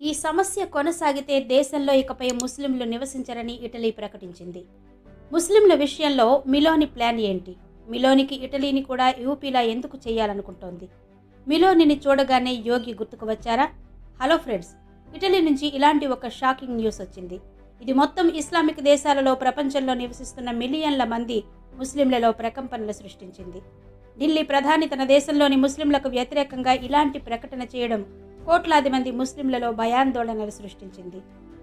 ఈ సమస్య కొనసాగితే దేశంలో ఇకపై ముస్లింలు నివసించరని ఇటలీ ప్రకటించింది. ముస్లింల విషయంలో మిలోని ప్లాన్ ఏంటి? మిలోనికి ఇటలీని కూడా యూపీలా ఎందుకు చేయాలనుకుంటోంది? మిలోనిని చూడగానే యోగి గుర్తుకు వచ్చారా? హలో ఫ్రెండ్స్ ఇటలీ నుంచి ఇలాంటి ఒక షాకింగ్ న్యూస్ వచ్చింది. ఇది మొత్తం ఇస్లామిక్ దేశాలలో ప్రపంచంలో నివసిస్తున్న మిలియన్ల మంది ముస్లింలలో ప్రకంపనలు సృష్టించింది. ఢిల్లీ ప్రధాని తన దేశంలోని ముస్లింలకు వ్యతిరేకంగా ఇలాంటి ప్రకటన చేయడం కోట్లాది మంది ముస్లింలలో భయాందోళనలు సృష్టించింది.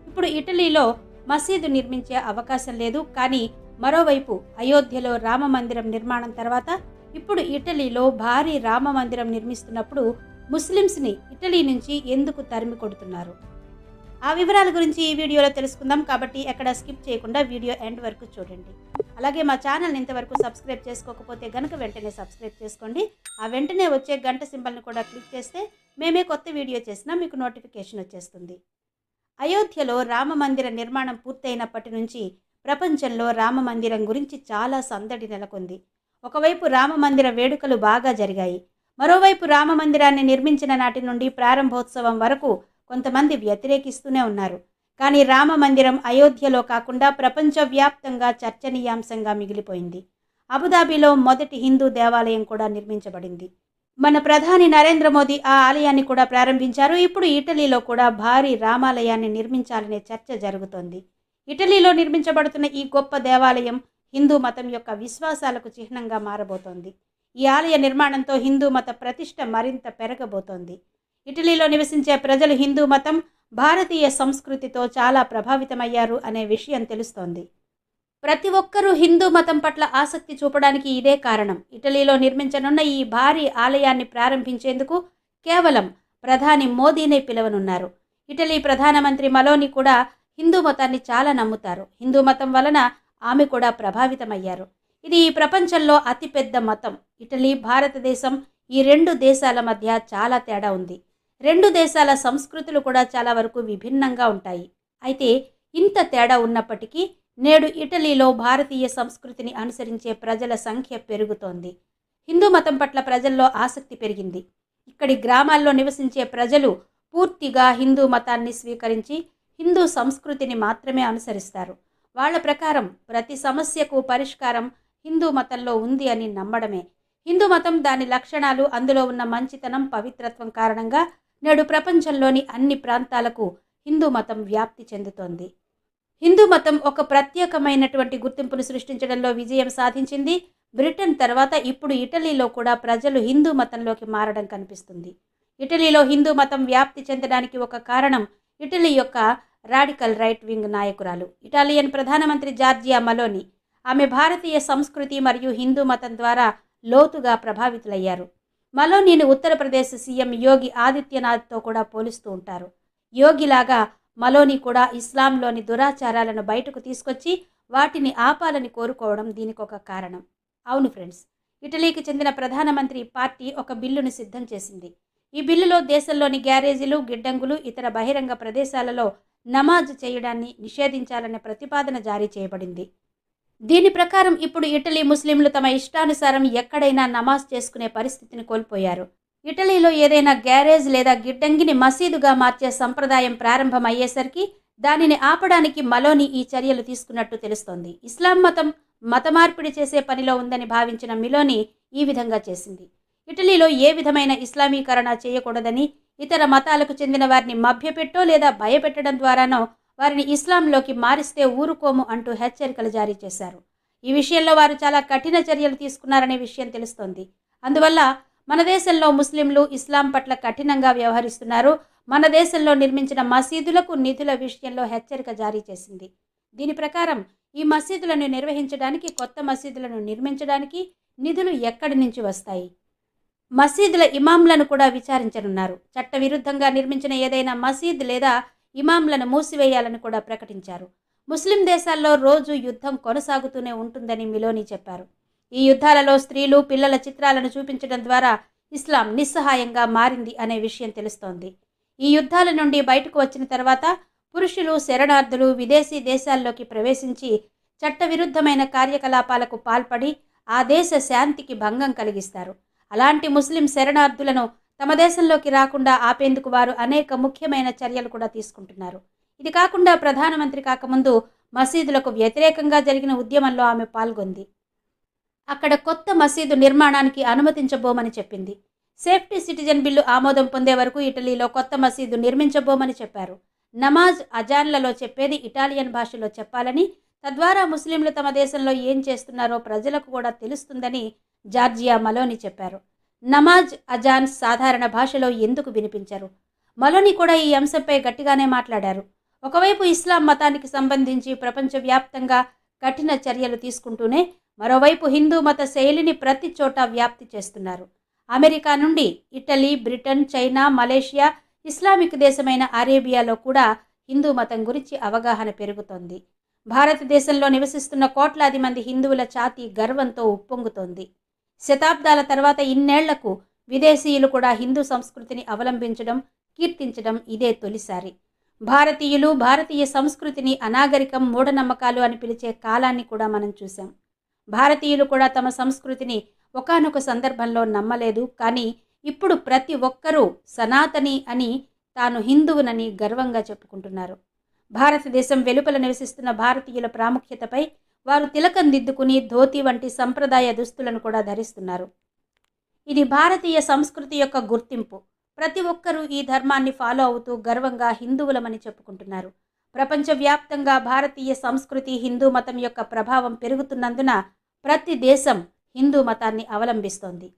ఇప్పుడు ఇటలీలో మసీదు నిర్మించే అవకాశం లేదు. కానీ మరోవైపు అయోధ్యలో రామ మందిరం నిర్మాణం తర్వాత ఇప్పుడు ఇటలీలో భారీ రామ మందిరం నిర్మిస్తున్నప్పుడు ముస్లిమ్స్ని ఇటలీ నుంచి ఎందుకు తరిమి కొడుతున్నారు? ఆ వివరాల గురించి ఈ వీడియోలో తెలుసుకుందాం. కాబట్టి ఎక్కడ స్కిప్ చేయకుండా వీడియో ఎండ్ వరకు చూడండి. అలాగే మా ఛానల్ని ఇంతవరకు సబ్స్క్రైబ్ చేసుకోకపోతే గనుక వెంటనే సబ్స్క్రైబ్ చేసుకోండి. ఆ వెంటనే వచ్చే గంట సింబల్ని కూడా క్లిక్ చేస్తే మేమే కొత్త వీడియో చేసినా మీకు నోటిఫికేషన్ వచ్చేస్తుంది. అయోధ్యలో రామ మందిర నిర్మాణం పూర్తయినప్పటి నుంచి ప్రపంచంలో రామ మందిరం గురించి చాలా సందడి నెలకొంది. ఒకవైపు రామ మందిర వేడుకలు బాగా జరిగాయి. మరోవైపు రామ మందిరాన్ని నిర్మించిన నాటి నుండి ప్రారంభోత్సవం వరకు కొంతమంది వ్యతిరేకిస్తూనే ఉన్నారు. కానీ రామ మందిరం అయోధ్యలో కాకుండా ప్రపంచవ్యాప్తంగా చర్చనీయాంశంగా మిగిలిపోయింది. అబుదాబిలో మొదటి హిందూ దేవాలయం కూడా నిర్మించబడింది. మన ప్రధాని నరేంద్ర మోదీ ఆ ఆలయాన్ని కూడా ప్రారంభించారు. ఇప్పుడు ఇటలీలో కూడా భారీ రామాలయాన్ని నిర్మించాలనే చర్చ జరుగుతోంది. ఇటలీలో నిర్మించబడుతున్న ఈ గొప్ప దేవాలయం హిందూ మతం యొక్క విశ్వాసాలకు చిహ్నంగా మారబోతోంది. ఈ ఆలయ నిర్మాణంతో హిందూ మత ప్రతిష్ట మరింత పెరగబోతోంది. ఇటలీలో నివసించే ప్రజలు హిందూ మతం భారతీయ సంస్కృతితో చాలా ప్రభావితమయ్యారు అనే విషయం తెలుస్తోంది. ప్రతి ఒక్కరూ హిందూ మతం పట్ల ఆసక్తి చూపడానికి ఇదే కారణం. ఇటలీలో నిర్మించనున్న ఈ భారీ ఆలయాన్ని ప్రారంభించేందుకు కేవలం ప్రధాని మోదీనే పిలవనున్నారు. ఇటలీ ప్రధానమంత్రి మలోని కూడా హిందూ మతాన్ని చాలా నమ్ముతారు. హిందూ మతం వలన ఆమె కూడా ప్రభావితమయ్యారు. ఇది ఈ ప్రపంచంలో అతిపెద్ద మతం. ఇటలీ భారతదేశం ఈ రెండు దేశాల మధ్య చాలా తేడా ఉంది. రెండు దేశాల సంస్కృతులు కూడా చాలా వరకు విభిన్నంగా ఉంటాయి. అయితే ఇంత తేడా ఉన్నప్పటికీ నేడు ఇటలీలో భారతీయ సంస్కృతిని అనుసరించే ప్రజల సంఖ్య పెరుగుతోంది. హిందూ మతం పట్ల ప్రజల్లో ఆసక్తి పెరిగింది. ఇక్కడి గ్రామాల్లో నివసించే ప్రజలు పూర్తిగా హిందూ మతాన్ని స్వీకరించి హిందూ సంస్కృతిని మాత్రమే అనుసరిస్తారు. వాళ్ళ ప్రకారం ప్రతి సమస్యకు పరిష్కారం హిందూ మతంలో ఉంది అని నమ్మడమే. హిందూ మతం దాని లక్షణాలు అందులో ఉన్న మంచితనం పవిత్రత్వం కారణంగా నేడు ప్రపంచంలోని అన్ని ప్రాంతాలకు హిందూ మతం వ్యాప్తి చెందుతోంది. హిందూ మతం ఒక ప్రత్యేకమైనటువంటి గుర్తింపును సృష్టించడంలో విజయం సాధించింది. బ్రిటన్ తర్వాత ఇప్పుడు ఇటలీలో కూడా ప్రజలు హిందూ మతంలోకి మారడం కనిపిస్తుంది. ఇటలీలో హిందూ మతం వ్యాప్తి చెందడానికి ఒక కారణం ఇటలీ యొక్క రాడికల్ రైట్ వింగ్ నాయకురాలు. ఇటాలియన్ ప్రధానమంత్రి జార్జియా మలోని ఆమె భారతీయ సంస్కృతి మరియు హిందూ మతం ద్వారా లోతుగా ప్రభావితులయ్యారు. మలోనీని ఉత్తరప్రదేశ్ సీఎం యోగి ఆదిత్యనాథ్తో కూడా పోలుస్తూ ఉంటారు. యోగిలాగా మలోని కూడా ఇస్లాంలోని దురాచారాలను బయటకు తీసుకొచ్చి వాటిని ఆపాలని కోరుకోవడం దీనికి ఒక కారణం. అవును ఫ్రెండ్స్ ఇటలీకి చెందిన ప్రధానమంత్రి పార్టీ ఒక బిల్లును సిద్ధం చేసింది. ఈ బిల్లులో దేశంలోని గ్యారేజీలు గిడ్డంగులు ఇతర బహిరంగ ప్రదేశాలలో నమాజ్ చేయడాన్ని నిషేధించాలనే ప్రతిపాదన జారీ చేయబడింది. దీని ప్రకారం ఇప్పుడు ఇటలీ ముస్లింలు తమ ఇష్టానుసారం ఎక్కడైనా నమాజ్ చేసుకునే పరిస్థితిని కోల్పోయారు. ఇటలీలో ఏదైనా గ్యారేజ్ లేదా గిడ్డంగిని మసీదుగా మార్చే సంప్రదాయం ప్రారంభమయ్యేసరికి దానిని ఆపడానికి మలోని ఈ చర్యలు తీసుకున్నట్టు తెలుస్తోంది. ఇస్లాం మతం మత మార్పిడి చేసే పనిలో ఉందని భావించిన మిలోని ఈ విధంగా చేసింది. ఇటలీలో ఏ విధమైన ఇస్లామీకరణ చేయకూడదని ఇతర మతాలకు చెందిన వారిని మభ్యపెట్టో లేదా భయపెట్టడం ద్వారానో వారిని ఇస్లాంలోకి మారిస్తే ఊరుకోము అంటూ హెచ్చరికలు జారీ చేశారు. ఈ విషయంలో వారు చాలా కఠిన చర్యలు తీసుకున్నారనే విషయం తెలుస్తోంది. అందువల్ల మన దేశంలో ముస్లింలు ఇస్లాం పట్ల కఠినంగా వ్యవహరిస్తున్నారు. మన దేశంలో నిర్మించిన మసీదులకు నిధుల విషయంలో హెచ్చరిక జారీ చేసింది. దీని ప్రకారం ఈ మసీదులను నిర్వహించడానికి కొత్త మసీదులను నిర్మించడానికి నిధులు ఎక్కడి నుంచి వస్తాయి? మసీదుల ఇమాంలను కూడా విచారించనున్నారు. చట్టవిరుద్ధంగా నిర్మించిన ఏదైనా మసీద్ లేదా ఇమాంలను మూసివేయాలని కూడా ప్రకటించారు. ముస్లిం దేశాల్లో రోజు యుద్ధం కొనసాగుతూనే ఉంటుందని మిలోని చెప్పారు. ఈ యుద్ధాలలో స్త్రీలు పిల్లల చిత్రాలను చూపించడం ద్వారా ఇస్లాం నిస్సహాయంగా మారింది అనే విషయం తెలుస్తోంది. ఈ యుద్ధాల నుండి బయటకు వచ్చిన తర్వాత పురుషులు శరణార్థులు విదేశీ దేశాల్లోకి ప్రవేశించి చట్టవిరుద్ధమైన కార్యకలాపాలకు పాల్పడి ఆ దేశ శాంతికి భంగం కలిగిస్తారు. అలాంటి ముస్లిం శరణార్థులను తమ దేశంలోకి రాకుండా ఆపేందుకు వారు అనేక ముఖ్యమైన చర్యలు కూడా తీసుకుంటున్నారు. ఇది కాకుండా ప్రధానమంత్రి కాకముందు మసీదులకు వ్యతిరేకంగా జరిగిన ఉద్యమంలో ఆమె పాల్గొంది. అక్కడ కొత్త మసీదు నిర్మాణానికి అనుమతించబోమని చెప్పింది. సేఫ్టీ సిటిజన్ బిల్లు ఆమోదం పొందే వరకు ఇటలీలో కొత్త మసీదు నిర్మించబోమని చెప్పారు. నమాజ్ అజాన్లలో చెప్పేది ఇటాలియన్ భాషలో చెప్పాలని తద్వారా ముస్లింలు తమ దేశంలో ఏం చేస్తున్నారో ప్రజలకు కూడా తెలుస్తుందని జార్జియా మలోని చెప్పారు. నమాజ్ అజాన్ సాధారణ భాషలో ఎందుకు వినిపించరు? మలోని కూడా ఈ అంశంపై గట్టిగానే మాట్లాడారు. ఒకవైపు ఇస్లాం మతానికి సంబంధించి ప్రపంచవ్యాప్తంగా కఠిన చర్యలు తీసుకుంటూనే మరోవైపు హిందూ మత శైలిని ప్రతి చోట వ్యాప్తి చేస్తున్నారు. అమెరికా నుండి Italy Britain China Malaysia Islamic దేశమైన అరేబియాలో కూడా హిందూ మతం గురించి అవగాహన పెరుగుతోంది. భారతదేశంలో నివసిస్తున్న కోట్లాది మంది హిందువుల ఛాతీ గర్వంతో ఉప్పొంగుతోంది. శతాబ్దాల తర్వాత ఇన్నేళ్ళకు విదేశీయులు కూడా హిందూ సంస్కృతిని అవలంబించడం కీర్తించడం ఇదే తొలిసారి. భారతీయులు భారతీయ సంస్కృతిని అనాగరికం మూఢనమ్మకాలు అని పిలిచే కాలాన్ని కూడా మనం చూసాం భారతీయులు కూడా తమ సంస్కృతిని ఒకానొక సందర్భంలో నమ్మలేదు కానీ ఇప్పుడు ప్రతి ఒక్కరూ సనాతని అని తాను హిందువునని గర్వంగా చెప్పుకుంటున్నారు. భారతదేశం వెలుపల నివసిస్తున్న భారతీయుల ప్రాముఖ్యతపై వారు తిలకం దిద్దుకుని ధోతి వంటి సంప్రదాయ దుస్తులను కూడా ధరిస్తున్నారు. ఇది భారతీయ సంస్కృతి యొక్క గుర్తింపు. ప్రతి ఒక్కరూ ఈ ధర్మాన్ని ఫాలో అవుతూ గర్వంగా హిందువులమని చెప్పుకుంటున్నారు. ప్రపంచవ్యాప్తంగా భారతీయ సంస్కృతి హిందూ మతం యొక్క ప్రభావం పెరుగుతున్నందున ప్రతి దేశం హిందూ మతాన్ని అవలంబిస్తోంది.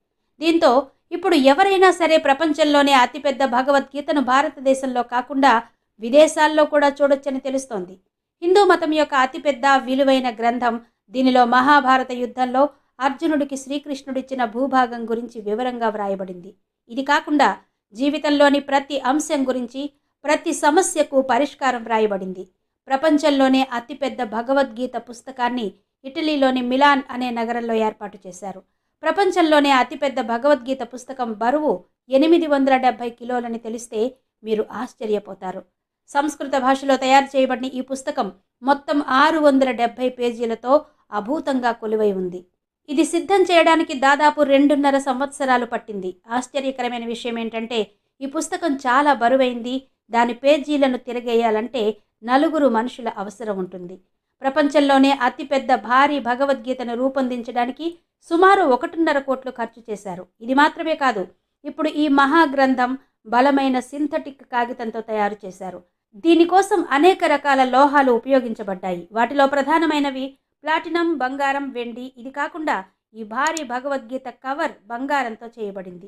దీంతో ఇప్పుడు ఎవరైనా సరే ప్రపంచంలోనే అతిపెద్ద భగవద్గీతను భారతదేశంలో కాకుండా విదేశాల్లో కూడా చూడొచ్చని తెలుస్తోంది. హిందూ మతం యొక్క అతిపెద్ద విలువైన గ్రంథం దీనిలో మహాభారత యుద్ధంలో అర్జునుడికి శ్రీకృష్ణుడిచ్చిన భూభాగం గురించి వివరంగా వ్రాయబడింది. ఇది కాకుండా జీవితంలోని ప్రతి అంశం గురించి ప్రతి సమస్యకు పరిష్కారం వ్రాయబడింది. ప్రపంచంలోనే అతిపెద్ద భగవద్గీత పుస్తకాన్ని ఇటలీలోని మిలాన్ అనే నగరంలో ఏర్పాటు చేశారు. ప్రపంచంలోనే అతిపెద్ద భగవద్గీత పుస్తకం బరువు ఎనిమిది వందల డెబ్భై కిలోలని తెలిస్తే మీరు ఆశ్చర్యపోతారు. సంస్కృత భాషలో తయారు చేయబడిన ఈ పుస్తకం మొత్తం ఆరు వందల డెబ్భై పేజీలతో అభూతంగా కొలువై ఉంది. ఇది సిద్ధం చేయడానికి దాదాపు రెండున్నర సంవత్సరాలు పట్టింది. ఆశ్చర్యకరమైన విషయం ఏంటంటే ఈ పుస్తకం చాలా బరువైంది. దాని పేజీలను తిరగేయాలంటే నలుగురు మనుషుల అవసరం ఉంటుంది. ప్రపంచంలోనే అతిపెద్ద భారీ భగవద్గీతను రూపొందించడానికి సుమారు ఒకటిన్నర కోట్లు ఖర్చు చేశారు. ఇది మాత్రమే కాదు ఇప్పుడు ఈ మహాగ్రంథం బలమైన సింథటిక్ కాగితంతో తయారు చేశారు. దీనికోసం అనేక రకాల లోహాలు ఉపయోగించబడ్డాయి. వాటిలో ప్రధానమైనవి ప్లాటినం బంగారం వెండి. ఇది కాకుండా ఈ భారీ భగవద్గీత కవర్ బంగారంతో చేయబడింది.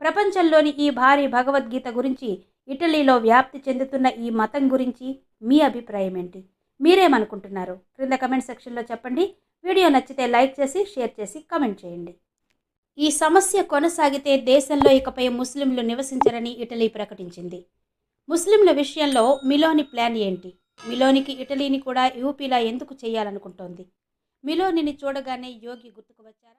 ప్రపంచంలోని ఈ భారీ భగవద్గీత గురించి ఇటలీలో వ్యాప్తి చెందుతున్న ఈ మతం గురించి మీ అభిప్రాయం ఏంటి? మీరేమనుకుంటున్నారు? క్రింద కమెంట్ సెక్షన్లో చెప్పండి. వీడియో నచ్చితే లైక్ చేసి షేర్ చేసి కమెంట్ చేయండి. ఈ సమస్య కొనసాగితే దేశంలో ఇకపై ముస్లింలు నివసించరని ఇటలీ ప్రకటించింది. ముస్లింల విషయంలో మిలోని ప్లాన్ ఏంటి? మిలోనికి ఇటలీని కూడా యూపీలా ఎందుకు చేయాలనుకుంటోంది? మిలోనిని చూడగానే యోగి గుర్తుకు వచ్చారా?